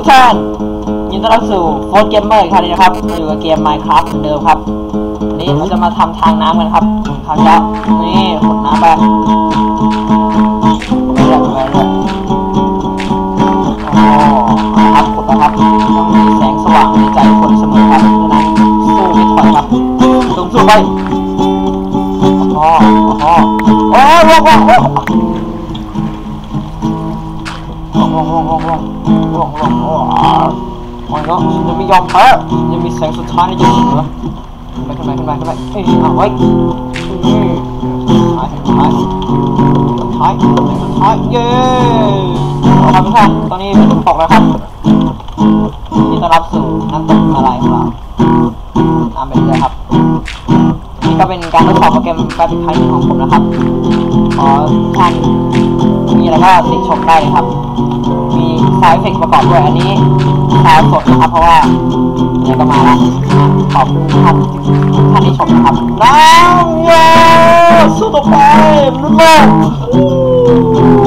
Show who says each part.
Speaker 1: ทุกท่านยินดีต้อนรับสู่โฟร์เกมเมอร์อีกครั้งนึงนะครับมาอยู่กับเกม Minecraft เหมือนเดิมครับวันนี้เราจะมาทำทางน้ำกันครับคราวที่แล้วนี่ขุดน้ำไปไปเรื่อยขุดไปเรื่อยโอ้ครับขุดไปครับต้องมีแสงสว่างในใจคนเสมอครับดังนั้นสู้ไม่ถอยครับสู้สู้ไปอ้โหโอ้โหโอ้โอ้โหโอ้โหร่วงร่ว งร่วงร่วงร่วงร่วงร่วงมันก็ฉันจะไม่ยอมแพ้ยังมีแสงสุดท้ายในชีวิตเหรอไปขึ้นไปขึ้นไปขึ้นไปเอ้ยเอาไว้อืมสุดท้ายสุดท้ายสุดท้ายสุดท้ายเย้เอาครับทุกท่านตอนนี้ฝนตกแล้วครับยินดีต้อนรับสู่น้ำตกอะไรของเราน้ำเป็นเรือครับนี่ก็เป็นการทดสอบโปรแกรมการติดพันของผมนะครับขอท่าน มีอะไรก็ติชมได้เลยครับ มีซาวด์เอฟเฟกประกอบด้วยอันนี้ซาวด์สดนะครับ เพราะว่าเดี๋ยวก็มาละขอบคุณท่านท่านที่ชมนะครับน้ำเย้สู้ต่อไปมนุษย์โลกอู้